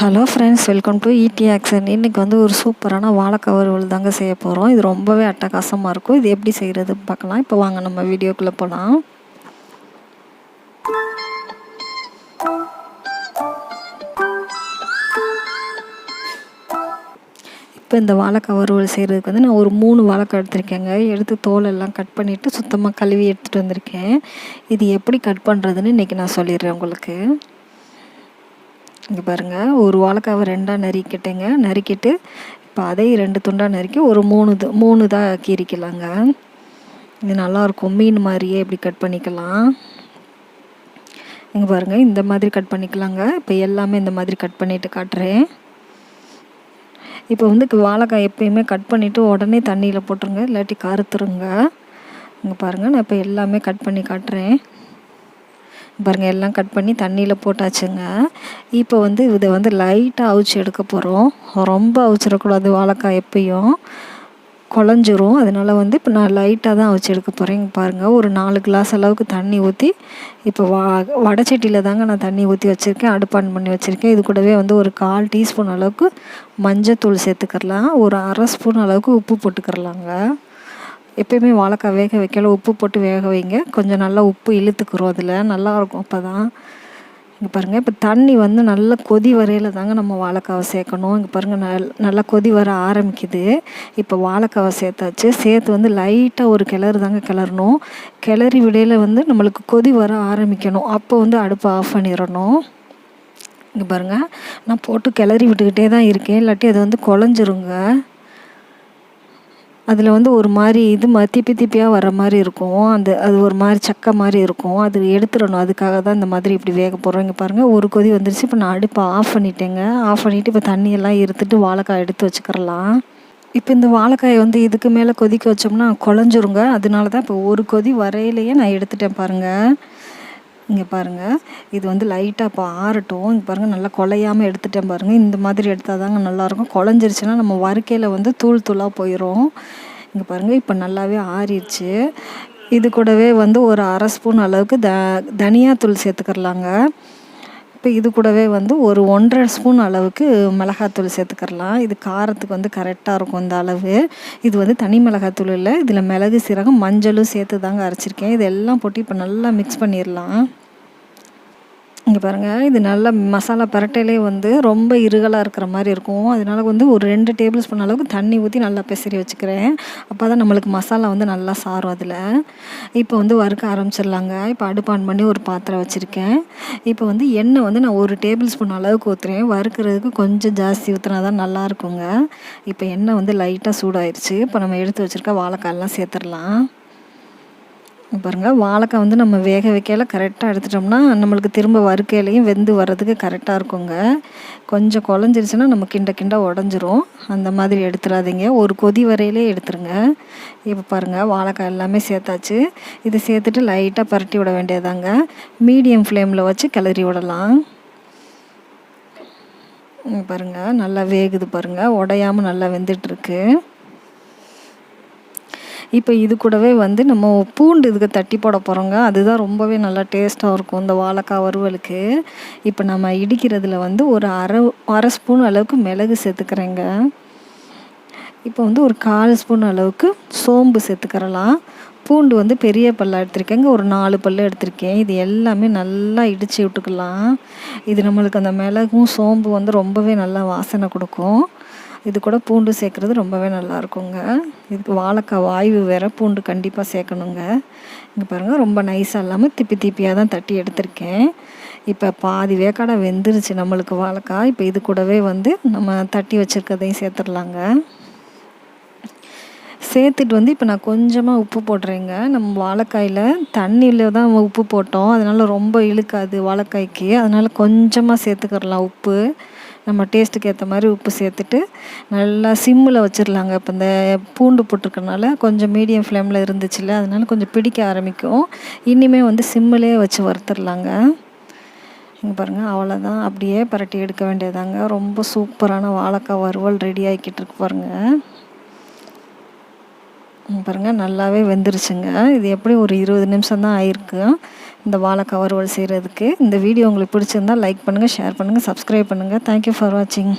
Hello friends welcome to இடி action இன்றைக்கி வந்து ஒரு சூப்பரான வாழைக்காய் வறுவல் தாங்க செய்ய போகிறோம் இது ரொம்பவே அட்டகாசமாக இருக்கும். இது எப்படி செய்கிறது பார்க்கலாம். இப்போ வாங்க நம்ம வீடியோக்குள்ளே போகலாம் இப்போ இந்த வாழைக்காய் வறுவல் செய்கிறதுக்கு வந்து நான் ஒரு மூணு வாழைக்காய் எடுத்திருக்கேங்க. எடுத்து தோலெல்லாம் கட் பண்ணிவிட்டு சுத்தமாக கழுவி எடுத்துகிட்டு வந்திருக்கேன். இது எப்படி கட் பண்ணுறதுன்னு இன்றைக்கி நான் சொல்லிடுறேன் உங்களுக்கு. இங்கே பாருங்கள் ஒரு வாழைக்காவை ரெண்டாக நறுக்கிட்டேங்க. நறுக்கிட்டு இப்போ அதையும் ரெண்டு துண்டாக நறுக்கி ஒரு மூணு மூணு தான் கீரிக்கலாங்க இது நல்லாயிருக்கும் மீன் மாதிரியே இப்படி கட் பண்ணிக்கலாம். இங்கே பாருங்கள் இந்த மாதிரி கட் பண்ணிக்கலாங்க. இப்போ எல்லாமே இந்த மாதிரி கட் பண்ணிவிட்டு காட்டுறேன். இப்போ வந்து வாழைக்காய் எப்பயுமே கட் பண்ணிவிட்டு உடனே தண்ணியில் போட்டுருங்க. இல்லாட்டி கருத்துருங்க. இங்கே பாருங்கள் நான் இப்போ எல்லாமே கட் பண்ணி காட்டுறேன். பாருங்கள் எல்லாம் கட் பண்ணி தண்ணியில் போட்டாச்சுங்க. இப்போ வந்து இதை வந்து லைட்டாக அவிச்சு எடுக்க போகிறோம் ரொம்ப அவிச்சிடக்கூடாது வாழைக்காய் எப்பயும். குழஞ்சிரும். அதனால் வந்து இப்போ நான் லைட்டாக தான் அவிச்சு எடுக்க போகிறேன் இங்கே பாருங்கள் ஒரு நாலு கிளாஸ் அளவுக்கு தண்ணி ஊற்றி இப்போ வா வடச்சட்டியில் தாங்க நான் தண்ணி ஊற்றி வச்சுருக்கேன். அடுப்பான் பண்ணி வச்சுருக்கேன். இது கூடவே வந்து ஒரு கால் டீஸ்பூன் அளவுக்கு மஞ்சத்தூள் சேர்த்துக்கிறலாம். ஒரு அரை ஸ்பூன் அளவுக்கு உப்பு போட்டுக்கிறலாங்க. எப்பயுமே வாழைக்காய் வேக வைக்கல உப்பு போட்டு வேக வைங்க. கொஞ்சம் நல்லா உப்பு இழுத்துக்கிறோம் அதில். நல்லாயிருக்கும் அப்போ தான் இங்கே பாருங்கள் இப்போ தண்ணி வந்து நல்லா கொதி வரையில் தாங்க நம்ம வாழைக்காவை சேர்க்கணும். இங்கே பாருங்கள் நல் நல்லா கொதி வர ஆரம்பிக்குது. இப்போ வாழைக்காவை சேர்த்தாச்சு. சேர்த்து வந்து லைட்டாக ஒரு கிளறு தாங்க கிளறணும். கிளறி விடையில் வந்து நம்மளுக்கு கொதி வர ஆரம்பிக்கணும். அப்போ வந்து அடுப்பை ஆஃப் பண்ணிடணும். இங்கே பாருங்கள் நான் போட்டு கிளறி விட்டுக்கிட்டே தான் இருக்கேன். இல்லாட்டி அது வந்து குழஞ்சிருங்க. அதில் வந்து ஒரு மாதிரி இது ம திப்பி திப்பியாக வர மாதிரி இருக்கும். அந்த அது ஒரு மாதிரி சக்கை மாதிரி இருக்கும். அது எடுத்துடணும். அதுக்காக தான் இந்த மாதிரி இப்படி வேக போடுறோம் இங்கே பாருங்கள் ஒரு கொதி வந்துருச்சு. இப்போ நான் அடுப்பை ஆஃப் பண்ணிட்டேங்க. ஆஃப் பண்ணிவிட்டு இப்போ தண்ணியெல்லாம் இருத்துட்டு வாழைக்காய் எடுத்து வச்சுக்கிறலாம். இப்போ இந்த வாழைக்காயை வந்து இதுக்கு மேலே கொதிக்க வச்சோம்னா குழஞ்சிருங்க. அதனால தான் இப்போ ஒரு கொதி வரையிலையே நான் எடுத்துட்டேன் பாருங்கள் இங்கே பாருங்கள் இது வந்து லைட்டாக இப்போ ஆறட்டும். இங்கே பாருங்கள் நல்லா குலையாமல் எடுத்துட்டேன் பாருங்கள் இந்த மாதிரி எடுத்தால் தாங்க நல்லாயிருக்கும் குழஞ்சிருச்சுன்னா நம்ம வறுக்கையில் வந்து தூள் தூளாக போயிடும் இங்கே பாருங்கள் இப்போ நல்லாவே ஆறிடுச்சு. இது கூடவே வந்து ஒரு அரை ஸ்பூன் அளவுக்கு த தனியாத்தூள் சேர்த்துக்கிறலாங்க. இப்போ இது கூடவே வந்து ஒரு ஒன்றரை ஸ்பூன் அளவுக்கு மிளகாத்தூள் சேர்த்துக்கிறலாம். இது காரத்துக்கு வந்து கரெக்டாக இருக்கும் இந்த அளவு. இது வந்து தனி மிளகாத்தூள் இல்லை. இதில் மிளகு சீரகம் மஞ்சளும் சேர்த்து தாங்க அரைச்சிருக்கேன். இது எல்லாம் போட்டு இப்போ நல்லா மிக்ஸ் பண்ணிடலாம் இங்கே பாருங்கள் இது நல்ல மசாலா பரட்டையிலே வந்து ரொம்ப இருகலாக இருக்கிற மாதிரி இருக்கும். அதனால வந்து ஒரு ரெண்டு டேபிள் ஸ்பூன் அளவுக்கு தண்ணி ஊற்றி நல்லா பெசரி வச்சுக்கிறேன். அப்போ தான் நம்மளுக்கு மசாலா வந்து நல்லா சாரும் அதில். இப்போ வந்து வறுக்க ஆரம்பிச்சிடலாங்க. இப்போ அடுப்பான் பண்ணி ஒரு பாத்திரம் வச்சுருக்கேன். இப்போ வந்து எண்ணெய் வந்து நான் ஒரு டேபிள் ஸ்பூன் அளவுக்கு ஊற்றுறேன் வறுக்கிறதுக்கு கொஞ்சம் ஜாஸ்தி ஊற்றினா தான் நல்லா இருக்குங்க. இப்போ எண்ணெய் வந்து லைட்டாக சூடாயிருச்சு. இப்போ நம்ம எடுத்து வச்சுருக்க வாழைக்காயெல்லாம் சேர்த்துடலாம். பாருங்கள் வாழைக்காய் வந்து நம்ம வேக வைக்கையில் கரெக்டாக எடுத்துட்டோம்னா நம்மளுக்கு திரும்ப வறுக்கையிலையும் வெந்து வர்றதுக்கு கரெக்டாக இருக்குங்க. கொஞ்சம் குழஞ்சிருச்சுன்னா நம்ம கிண்ட கிண்ட உடஞ்சிரும். அந்த மாதிரி எடுத்துடாதீங்க ஒரு கொதி வரையிலே எடுத்துருங்க. இப்போ பாருங்கள் வாழைக்காய் எல்லாமே சேர்த்தாச்சு. இது சேர்த்துட்டு லைட்டாக பரட்டி விட வேண்டியதாங்க மீடியம் ஃப்ளேமில் வச்சு கிளறி விடலாம். பாருங்கள் நல்லா வேகுது பாருங்கள் உடையாமல் நல்லா வெந்துட்டுருக்கு. இப்போ இது கூடவே வந்து நம்ம பூண்டு இதுக்கு தட்டி போட போகிறோங்க அதுதான் ரொம்பவே நல்லா டேஸ்ட்டாக இருக்கும் இந்த வாழைக்காய் வறுவலுக்கு. இப்போ நம்ம இடிக்கிறதுல வந்து ஒரு அரை அரை ஸ்பூன் அளவுக்கு மிளகு சேர்த்துக்கிறேங்க. இப்போ வந்து ஒரு கால் ஸ்பூன் அளவுக்கு சோம்பு சேர்த்துக்கிறலாம். பூண்டு வந்து பெரிய பல்லாக எடுத்திருக்கேங்க. ஒரு நாலு பல்லு எடுத்திருக்கேன். இது எல்லாமே நல்லா இடித்து விட்டுக்கலாம். இது நம்மளுக்கு அந்த மிளகும் சோம்பு வந்து ரொம்பவே நல்லா வாசனை கொடுக்கும். இது கூட பூண்டு சேர்க்குறது ரொம்பவே நல்லாயிருக்குங்க. இதுக்கு வாழைக்காய் வாய்வு வேறு பூண்டு கண்டிப்பாக சேர்க்கணுங்க. இங்கே பாருங்கள் ரொம்ப நைஸாக இல்லாமல் திப்பி திப்பியாக தான் தட்டி எடுத்திருக்கேன். இப்போ பாதி வேக்காடை வெந்துருச்சு நம்மளுக்கு வாழைக்காய். இப்போ இது கூடவே வந்து நம்ம தட்டி வச்சுருக்கதையும் சேர்த்துடலாங்க. சேர்த்துட்டு வந்து இப்போ நான் கொஞ்சமாக உப்பு போடுறேங்க. நம்ம வாழைக்காயில் தண்ணியில் தான் உப்பு போட்டோம். அதனால் ரொம்ப இழுக்காது வாழைக்காய்க்கு. அதனால் கொஞ்சமாக சேர்த்துக்கிறலாம் உப்பு. நம்ம டேஸ்ட்டுக்கு ஏற்ற மாதிரி உப்பு சேர்த்துட்டு நல்லா சிம்மில் வச்சிடலாங்க இப்போ இந்த பூண்டு போட்டிருக்கனால கொஞ்சம் மீடியம் ஃப்ளேமில் இருந்துச்சுல்ல அதனால கொஞ்சம் பிடிக்க ஆரம்பிக்கும். இனிமேல் வந்து சிம்மிலே வச்சு வறுத்துடலாங்க இங்கே பாருங்கள் அவ்வளோதான் அப்படியே பரட்டி எடுக்க வேண்டியதாங்க ரொம்ப சூப்பரான வாழைக்காய் வறுவல் ரெடி ஆகிக்கிட்டு இருக்கு பாருங்கள் பாருங்கள் நல்லாவே வெந்துருச்சுங்க. இது எப்படி ஒரு இருபது நிமிஷம் தான் ஆயிருக்கு. இந்த வாழைக்காய் வறுவல் செய்கிறதுக்கு இந்த வீடியோ உங்களுக்கு பிடிச்சிருந்தா லைக் பண்ணுங்கள் ஷேர் பண்ணுங்கள் சப்ஸ்கிரைப் பண்ணுங்கள் தேங்க்யூ ஃபார் வாட்சிங்